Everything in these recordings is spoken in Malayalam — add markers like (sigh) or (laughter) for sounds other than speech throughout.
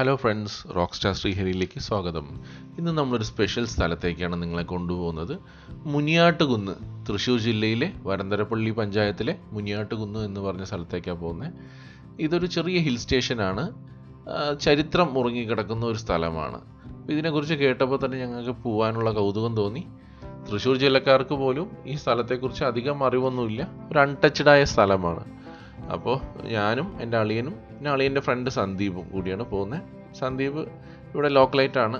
ഹലോ ഫ്രണ്ട്സ് റോക്ക് സ്റ്റാർ ശ്രീഹരിയിലേക്ക് സ്വാഗതം. ഇന്ന് നമ്മളൊരു സ്പെഷ്യൽ സ്ഥലത്തേക്കാണ് നിങ്ങളെ കൊണ്ടുപോകുന്നത്. മുനിയാട്ടുകുന്ന് തൃശ്ശൂർ ജില്ലയിലെ വരന്തരപ്പള്ളി പഞ്ചായത്തിലെ മുനിയാട്ടുകുന്ന് എന്ന് പറഞ്ഞ സ്ഥലത്തേക്കാണ് പോകുന്നത് ഇതൊരു ചെറിയ ഹിൽ സ്റ്റേഷനാണ് ചരിത്രം ഉറങ്ങിക്കിടക്കുന്ന ഒരു സ്ഥലമാണ്. ഇതിനെക്കുറിച്ച് കേട്ടപ്പോൾ തന്നെ ഞങ്ങൾക്ക് പോകാനുള്ള കൗതുകം തോന്നി. തൃശ്ശൂർ ജില്ലക്കാർക്ക് പോലും ഈ സ്ഥലത്തെക്കുറിച്ച് അധികം അറിവൊന്നുമില്ല. ഒരു അൺടച്ച്ഡായ സ്ഥലമാണ്. അപ്പോൾ ഞാനും എന്റെ അളിയനും പിന്നെ അളിയന്റെ ഫ്രണ്ട് സന്ദീപും കൂടിയാണ് പോകുന്നത് സന്ദീപ് ഇവിടെ ലോക്കലായിട്ടാണ്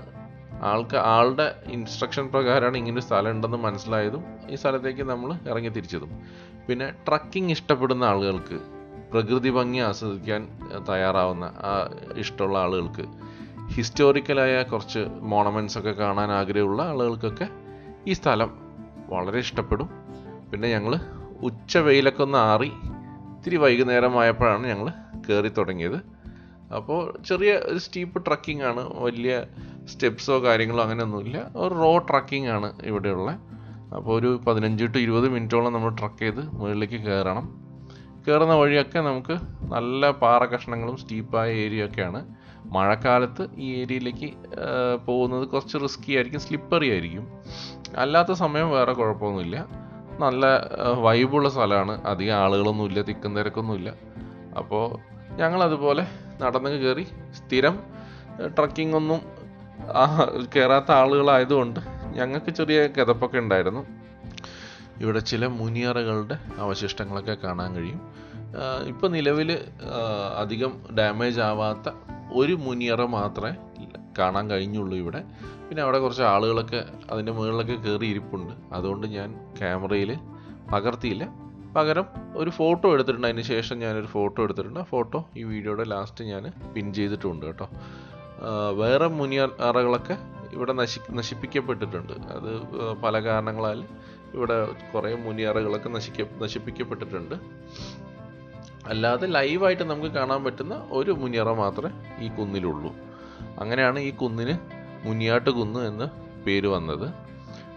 ആൾക്ക് ആളുടെ ഇൻസ്ട്രക്ഷൻ പ്രകാരമാണ് ഇങ്ങനൊരു സ്ഥലം ഉണ്ടെന്ന് മനസ്സിലായതും ഈ സ്ഥലത്തേക്ക് നമ്മൾ ഇറങ്ങി തിരിച്ചതും. പിന്നെ ട്രക്കിംഗ് ഇഷ്ടപ്പെടുന്ന ആളുകൾക്ക് പ്രകൃതി ഭംഗി ആസ്വദിക്കാൻ തയ്യാറാവുന്ന ഇഷ്ടമുള്ള ആളുകൾക്ക് ഹിസ്റ്റോറിക്കലായ കുറച്ച് മോണമെന്റ്സ് ഒക്കെ കാണാൻ ആഗ്രഹമുള്ള ആളുകൾക്കൊക്കെ ഈ സ്ഥലം വളരെ ഇഷ്ടപ്പെടും. പിന്നെ ഞങ്ങൾ ഉച്ച വെയിലൊക്കെ ഒന്ന് ആറി ഇത്തിരി വൈകുന്നേരമായപ്പോഴാണ് ഞങ്ങൾ കയറി തുടങ്ങിയത്. അപ്പോൾ ചെറിയ ഒരു സ്റ്റീപ്പ് ട്രക്കിംഗ് ആണ്. വലിയ സ്റ്റെപ്സോ കാര്യങ്ങളോ അങ്ങനെയൊന്നുമില്ല. ഒരു റോ ട്രക്കിംഗ് ആണ് ഇവിടെയുള്ള. അപ്പോൾ ഒരു പതിനഞ്ച് ടു ഇരുപത് മിനിറ്റോളം നമ്മൾ ട്രക്ക് ചെയ്ത് മുകളിലേക്ക് കയറണം. കയറുന്ന വഴിയൊക്കെ നമുക്ക് നല്ല പാറ കഷ്ണങ്ങളും സ്റ്റീപ്പായ ഏരിയ ഒക്കെയാണ് മഴക്കാലത്ത് ഈ ഏരിയയിലേക്ക് പോകുന്നത് കുറച്ച് റിസ്കി ആയിരിക്കും സ്ലിപ്പറി ആയിരിക്കും. അല്ലാത്ത സമയം വേറെ കുഴപ്പമൊന്നുമില്ല. നല്ല വൈബുള്ള സ്ഥലമാണ്. അധികം ആളുകളൊന്നുമില്ല തിക്കും തിരക്കൊന്നുമില്ല അപ്പോൾ ഞങ്ങളതുപോലെ നടന്ന് കയറി സ്ഥിരം ട്രക്കിംഗ് ഒന്നും കയറാത്ത ആളുകളായതുകൊണ്ട് ഞങ്ങൾക്ക് ചെറിയ കിതപ്പൊക്കെ ഉണ്ടായിരുന്നു. ഇവിടെ ചില മുനിയറകളുടെ അവശിഷ്ടങ്ങളൊക്കെ കാണാൻ കഴിയും. ഇപ്പോൾ നിലവിൽ അധികം ഡാമേജ് ആവാത്ത ഒരു മുനിയറ മാത്രമേ കാണാൻ കഴിഞ്ഞുള്ളൂ ഇവിടെ. പിന്നെ അവിടെ കുറച്ച് ആളുകളൊക്കെ അതിന്റെ മുകളിലൊക്കെ കയറി ഇരിപ്പുണ്ട് അതുകൊണ്ട് ഞാൻ ക്യാമറയിൽ പകർത്തിയില്ല. പകരം ഒരു ഫോട്ടോ എടുത്തിട്ടുണ്ട്. അതിന് ശേഷം ഞാനൊരു ഫോട്ടോ എടുത്തിട്ടുണ്ട്. ഫോട്ടോ ഈ വീഡിയോയുടെ ലാസ്റ്റ് ഞാൻ പിൻ ചെയ്തിട്ടുണ്ട് കേട്ടോ. വേറെ വേറെ മുനിയറകളൊക്കെ ഇവിടെ നശി നശിപ്പിക്കപ്പെട്ടിട്ടുണ്ട്. അത് പല കാരണങ്ങളാൽ ഇവിടെ കുറേ മുനിയറകളൊക്കെ നശിക്ക നശിപ്പിക്കപ്പെട്ടിട്ടുണ്ട്. അല്ലാതെ ലൈവായിട്ട് നമുക്ക് കാണാൻ പറ്റുന്ന ഒരു മുനിയറ മാത്രമേ ഈ കുന്നിലുള്ളൂ. അങ്ങനെയാണ് ഈ കുന്നിന് മുനിയാട്ട് കുന്ന് എന്ന് പേര് വന്നത്.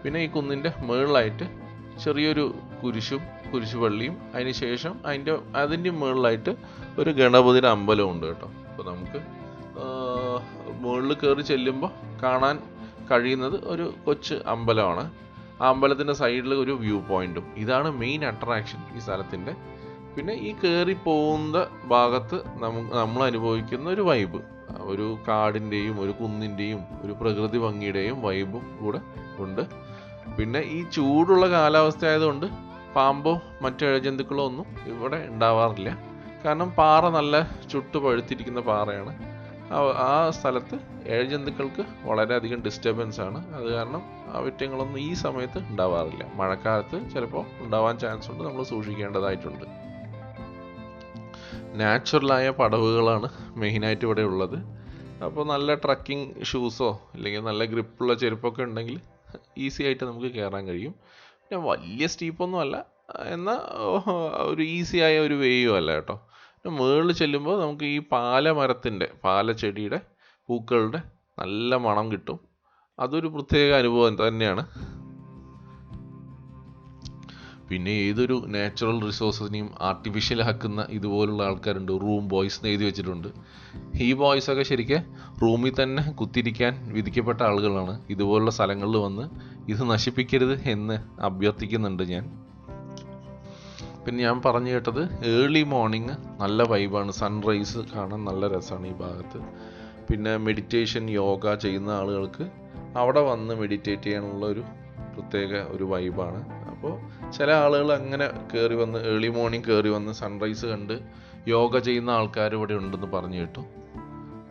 പിന്നെ ഈ കുന്നിന്റെ മുകളിലായിട്ട് ചെറിയൊരു കുരിശും കുരിശുപള്ളിയും അതിനുശേഷം അതിന്റെ അതിന്റെ മുകളിലായിട്ട് ഒരു ഗണപതിയുടെ അമ്പലം ഉണ്ട് കേട്ടോ. അപ്പോൾ നമുക്ക് മുകളിൽ കയറി ചെല്ലുമ്പോൾ കാണാൻ കഴിയുന്നത് ഒരു കൊച്ച് അമ്പലമാണ്. ആ അമ്പലത്തിന്റെ സൈഡിൽ ഒരു വ്യൂ പോയിന്റും. ഇതാണ് മെയിൻ അട്രാക്ഷൻ ഈ സ്ഥലത്തിന്റെ. പിന്നെ ഈ കയറി പോകുന്ന ഭാഗത്ത് നമ്മൾ അനുഭവിക്കുന്ന ഒരു വൈബ്. ഒരു കാടിന്റെയും ഒരു കുന്നിന്റെയും ഒരു പ്രകൃതി ഭംഗിയുടെയും വൈബും കൂടെ ഉണ്ട്. പിന്നെ ഈ ചൂടുള്ള കാലാവസ്ഥ ആയതുകൊണ്ട് പാമ്പോ മറ്റു ഇഴജന്തുക്കളോ ഒന്നും ഇവിടെ ഉണ്ടാവാറില്ല. കാരണം പാറ നല്ല ചുട്ടു പഴുത്തിരിക്കുന്ന പാറയാണ്. ആ- സ്ഥലത്ത് ഇഴജന്തുക്കൾക്ക് വളരെയധികം ഡിസ്റ്റർബൻസ് ആണ്. അത് കാരണം ആ അവറ്റങ്ങളൊന്നും ഈ സമയത്ത് ഉണ്ടാവാറില്ല. മഴക്കാലത്ത് ചിലപ്പോൾ ഉണ്ടാവാൻ ചാൻസ് ഉണ്ട്. നമ്മൾ സൂക്ഷിക്കേണ്ടതായിട്ടുണ്ട്. നാച്ചുറലായ പടവുകളാണ് മെയിനായിട്ട് ഇവിടെ ഉള്ളത്. അപ്പോൾ നല്ല ട്രക്കിംഗ് ഷൂസോ അല്ലെങ്കിൽ നല്ല ഗ്രിപ്പുള്ള ചെരുപ്പൊക്കെ ഉണ്ടെങ്കിൽ ഈസി ആയിട്ട് നമുക്ക് കയറാൻ കഴിയും. വലിയ സ്റ്റീപ്പൊന്നും അല്ല. എന്നാൽ ഒരു ഈസി ആയ ഒരു വേയും അല്ല കേട്ടോ. മുകളിൽ ചെല്ലുമ്പോൾ നമുക്ക് ഈ പാലമരത്തിന്റെ പാലച്ചെടിയുടെ പൂക്കളുടെ നല്ല മണം കിട്ടും. അതൊരു പ്രത്യേക അനുഭവം തന്നെയാണ്. പിന്നെ ഏതൊരു നാച്ചുറൽ റിസോഴ്സസിനെയും ആർട്ടിഫിഷ്യൽ ആക്കുന്ന ഇതുപോലുള്ള ആൾക്കാരുണ്ട്. റൂം ബോയ്സ് എന്ന് എഴുതി വെച്ചിട്ടുണ്ട്. ഈ ബോയ്സ് ഒക്കെ ശരിക്കും റൂമിൽ തന്നെ കുത്തിരിക്കാൻ വിധിക്കപ്പെട്ട ആളുകളാണ്. ഇതുപോലുള്ള സ്ഥലങ്ങളിൽ വന്ന് ഇത് നശിപ്പിക്കരുത് എന്ന് അഭ്യർത്ഥിക്കുന്നുണ്ട് ഞാൻ. പിന്നെ ഞാൻ പറഞ്ഞു കേട്ടത് ഏർലി മോർണിംഗ് നല്ല വൈബാണ് സൺറൈസ് കാണാൻ നല്ല രസമാണ് ഈ ഭാഗത്ത്. പിന്നെ മെഡിറ്റേഷൻ യോഗ ചെയ്യുന്ന ആളുകൾക്ക് അവിടെ വന്ന് മെഡിറ്റേറ്റ് ചെയ്യാനുള്ള ഒരു പ്രത്യേക ഒരു വൈബാണ് അപ്പോൾ ചില ആളുകൾ അങ്ങനെ കയറി വന്ന് ഏർലി മോർണിംഗ് കയറി വന്ന് സൺറൈസ് കണ്ട് യോഗ ചെയ്യുന്ന ആൾക്കാർ ഇവിടെ ഉണ്ടെന്ന് പറഞ്ഞു കേട്ടു.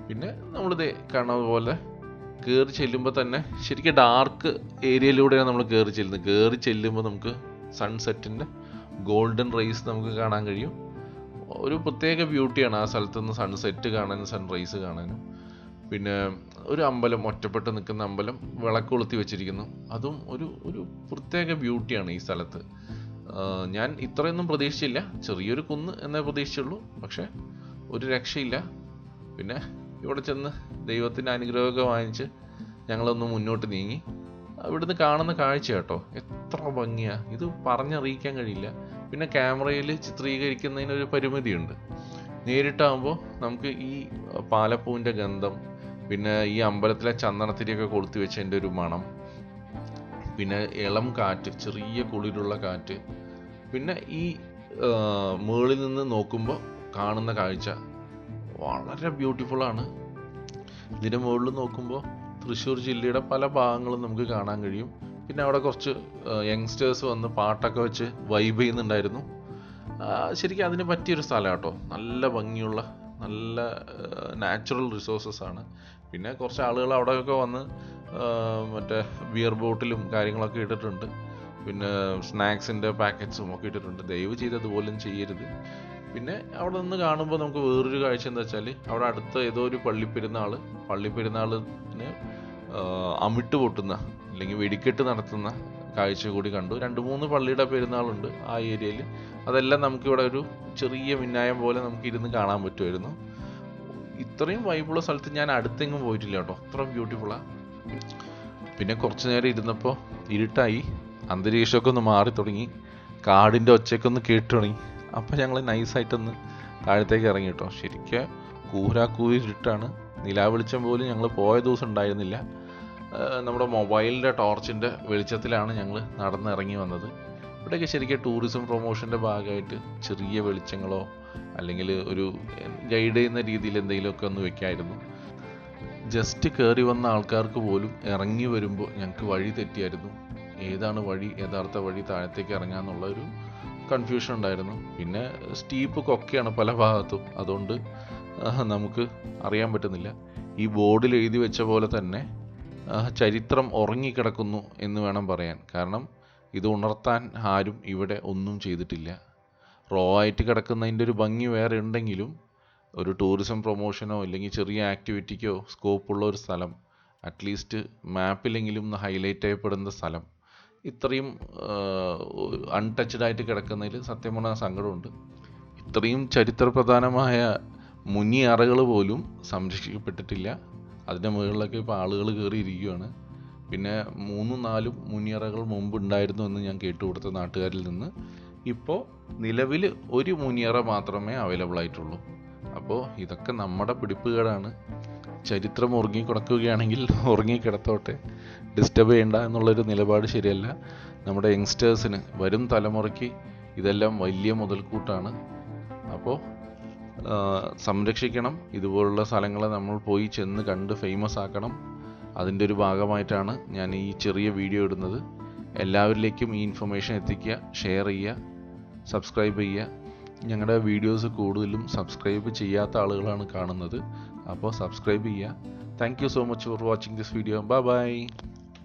പിന്നെ നമ്മളിത് കാണുന്ന പോലെ കയറി ചെല്ലുമ്പോൾ തന്നെ ശരിക്കും ഡാർക്ക് ഏരിയയിലൂടെയാണ് നമ്മൾ കയറി ചെല്ലുന്നത്. കയറി ചെല്ലുമ്പോൾ നമുക്ക് സൺസെറ്റിന്റെ ഗോൾഡൻ റേസ് നമുക്ക് കാണാൻ കഴിയും. ഒരു പ്രത്യേക ബ്യൂട്ടിയാണ് ആ സ്ഥലത്ത് നിന്ന് സൺസെറ്റ് കാണാനും സൺറൈസ് കാണാനും. പിന്നെ ഒരു അമ്പലം ഒറ്റപ്പെട്ട് നിൽക്കുന്ന അമ്പലം വിളക്ക് കൊളുത്തി വെച്ചിരിക്കുന്നു. അതും ഒരു ഒരു പ്രത്യേക ബ്യൂട്ടിയാണ് ഈ സ്ഥലത്ത്. ഞാൻ ഇത്രയൊന്നും പ്രതീക്ഷിച്ചില്ല. ചെറിയൊരു കുന്ന് എന്നേ പ്രതീക്ഷിച്ചുള്ളൂ. പക്ഷേ ഒരു രക്ഷയില്ല. പിന്നെ ഇവിടെ ചെന്ന് ദൈവത്തിന്റെ അനുഗ്രഹമൊക്കെ വാങ്ങിച്ച് ഞങ്ങളൊന്ന് മുന്നോട്ട് നീങ്ങി. ഇവിടുന്ന് കാണുന്ന കാഴ്ച കേട്ടോ. എത്ര ഭംഗിയാ. ഇത് പറഞ്ഞറിയിക്കാൻ കഴിയില്ല. പിന്നെ ക്യാമറയിൽ ചിത്രീകരിക്കുന്നതിനൊരു പരിമിതിയുണ്ട്. നേരിട്ടാകുമ്പോൾ നമുക്ക് ഈ പാലപ്പൂവിന്റെ ഗന്ധം പിന്നെ ഈ അമ്പലത്തിലെ ചന്ദനത്തിരിയൊക്കെ കൊളുത്തി വെച്ചതിന്റെ ഒരു മണം. പിന്നെ ഇളം കാറ്റ് ചെറിയ കുളിരുള്ള കാറ്റ്. പിന്നെ ഈ മുകളിൽ നിന്ന് നോക്കുമ്പോൾ കാണുന്ന കാഴ്ച വളരെ ബ്യൂട്ടിഫുള്ളാണ് ഇതിന്റെ മുകളിൽ നോക്കുമ്പോൾ തൃശ്ശൂർ ജില്ലയുടെ പല ഭാഗങ്ങളും നമുക്ക് കാണാൻ കഴിയും. പിന്നെ അവിടെ കുറച്ച് യങ്സ്റ്റേഴ്സ് വന്ന് പാട്ടൊക്കെ വെച്ച് വൈബ് ചെയ്യുന്നുണ്ടായിരുന്നു. ശരിക്കും അതിന് പറ്റിയൊരു സ്ഥലം കേട്ടോ. നല്ല ഭംഗിയുള്ള നല്ല നാച്ചുറൽ റിസോഴ്സസ് ആണ്. പിന്നെ കുറച്ച് ആളുകൾ അവിടെയൊക്കെ വന്ന് മറ്റേ ബിയർ ബോട്ടിലും കാര്യങ്ങളൊക്കെ ഇട്ടിട്ടുണ്ട്. പിന്നെ സ്നാക്സിന്റെ പാക്കറ്റ്സും ഒക്കെ ഇട്ടിട്ടുണ്ട്. ദയവ് ചെയ്ത് അതുപോലും ചെയ്യരുത്. പിന്നെ അവിടെ നിന്ന് കാണുമ്പോൾ നമുക്ക് വേറൊരു കാഴ്ച എന്താ വെച്ചാൽ അവിടെ അടുത്ത ഏതോ ഒരു പള്ളിപ്പെരുന്നാൾ പള്ളിപ്പെരുന്നാളിന് അമിട്ട് പൊട്ടുന്ന അല്ലെങ്കിൽ വെടിക്കെട്ട് നടത്തുന്ന കാഴ്ച കൂടി കണ്ടു. രണ്ട് മൂന്ന് പള്ളിയുടെ പെരുന്നാളുണ്ട് ആ ഏരിയയിൽ അതെല്ലാം നമുക്കിവിടെ ഒരു ചെറിയ മിന്നായം പോലെ നമുക്ക് ഇരുന്ന് കാണാൻ പറ്റുമായിരുന്നു. ഇത്രയും വൈബുള്ള സ്ഥലത്ത് ഞാൻ അടുത്തെങ്ങും പോയിട്ടില്ല കേട്ടോ. അത്ര ബ്യൂട്ടിഫുള്ളാണ് പിന്നെ കുറച്ച് നേരം ഇരുന്നപ്പോൾ ഇരുട്ടായി. അന്തരീക്ഷമൊക്കെ ഒന്ന് മാറി തുടങ്ങി. കാടിന്റെ ഒച്ചയൊക്കെ ഒന്ന് കേട്ടു തുടങ്ങി. അപ്പോൾ ഞങ്ങൾ നൈസായിട്ടൊന്ന് താഴത്തേക്ക് ഇറങ്ങി കേട്ടോ. ശരിക്കും കൂരാക്കൂരി ഇരുട്ടാണ്. നിലാവെളിച്ചം പോലും ഞങ്ങൾ പോയ ദിവസം ഉണ്ടായിരുന്നില്ല. നമ്മുടെ മൊബൈലിന്റെ ടോർച്ചിന്റെ വെളിച്ചത്തിലാണ് ഞങ്ങൾ നടന്നിറങ്ങി വന്നത്. ഇവിടെയൊക്കെ ശരിക്കും ടൂറിസം പ്രൊമോഷന്റെ ഭാഗമായിട്ട് ചെറിയ വെളിച്ചങ്ങളോ അല്ലെങ്കിൽ ഒരു ഗൈഡ് ചെയ്യുന്ന രീതിയിൽ എന്തെങ്കിലുമൊക്കെ ഒന്ന് വെക്കായിരുന്നു. ജസ്റ്റ് കയറി വന്ന ആൾക്കാർക്ക് പോലും ഇറങ്ങി വരുമ്പോൾ ഞങ്ങൾക്ക് വഴി തെറ്റിയായിരുന്നു. ഏതാണ് വഴി യഥാർത്ഥ വഴി താഴത്തേക്ക് ഇറങ്ങാന്നുള്ള ഒരു കൺഫ്യൂഷൻ ഉണ്ടായിരുന്നു. പിന്നെ സ്റ്റീപ്പ് കൊക്കെയാണ് പല ഭാഗത്തും. അതുകൊണ്ട് നമുക്ക് അറിയാൻ പറ്റുന്നില്ല. ഈ ബോർഡിൽ എഴുതി വെച്ച പോലെ തന്നെ ചരിത്രം ഉറങ്ങിക്കിടക്കുന്നു എന്ന് വേണം പറയാൻ. കാരണം ഇത് ഉണർത്താൻ ആരും ഇവിടെ ഒന്നും ചെയ്തിട്ടില്ല. റോ ആയിട്ട് കിടക്കുന്നതിന്റെ ഒരു ഭംഗി വേറെ ഉണ്ടെങ്കിലും ഒരു ടൂറിസം പ്രൊമോഷനോ അല്ലെങ്കിൽ ചെറിയ ആക്ടിവിറ്റിക്കോ സ്കോപ്പുള്ള ഒരു സ്ഥലം അറ്റ്ലീസ്റ്റ് മാപ്പിലെങ്കിലും ഒന്ന് ഹൈലൈറ്റ് ചെയ്യപ്പെടുന്ന സ്ഥലം ഇത്രയും അൺടച്ച്ഡ് ആയിട്ട് കിടക്കുന്നതിൽ സത്യം പറഞ്ഞാൽ സങ്കടമുണ്ട്. ഇത്രയും ചരിത്രപ്രധാനമായ മുനി അറകൾ പോലും സംരക്ഷിക്കപ്പെട്ടിട്ടില്ല. അതിന്റെ മുകളിലൊക്കെ ഇപ്പോൾ ആളുകൾ കയറിയിരിക്കുകയാണ്. പിന്നെ മൂന്നും നാലും മുനിയറകൾ മുമ്പ് ഉണ്ടായിരുന്നു എന്ന് ഞാൻ കേട്ടുകൊടുത്ത നാട്ടുകാരിൽ നിന്ന്. ഇപ്പോൾ നിലവിൽ ഒരു മുനിയറ മാത്രമേ അവൈലബിൾ ആയിട്ടുള്ളൂ. അപ്പോൾ ഇതൊക്കെ നമ്മുടെ പിടിപ്പുകേടാണ്. ചരിത്രം ഉറങ്ങിക്കിടക്കുകയാണെങ്കിൽ (laughs) ഉറങ്ങിക്കിടത്തോട്ടെ ഡിസ്റ്റർബ് ചെയ്യണ്ട എന്നുള്ളൊരു നിലപാട് ശരിയല്ല. നമ്മുടെ യങ്സ്റ്റേഴ്സിന് വരും തലമുറയ്ക്ക് ഇതെല്ലാം വലിയ മുതൽക്കൂട്ടാണ്. അപ്പോൾ സംരക്ഷിക്കണം. ഇതുപോലുള്ള സ്ഥലങ്ങളെ നമ്മൾ പോയി ചെന്ന് കണ്ട് ഫേമസ് ആക്കണം. അതിന്റെ ഒരു ഭാഗമായിട്ടാണ് ഞാൻ ഈ ചെറിയ വീഡിയോ ഇടുന്നത്. എല്ലാവരിലേക്കും ഈ ഇൻഫർമേഷൻ എത്തിക്കുക ഷെയർ ചെയ്യുക. സബ്സ്ക്രൈബ് ചെയ്യുക. ഞങ്ങളുടെ വീഡിയോസ് കൂടുതലും സബ്സ്ക്രൈബ് ചെയ്യാത്ത ആളുകളാണ് കാണുന്നത്. അപ്പോൾ സബ്സ്ക്രൈബ് ചെയ്യുക. Thank you so much for watching this video bye bye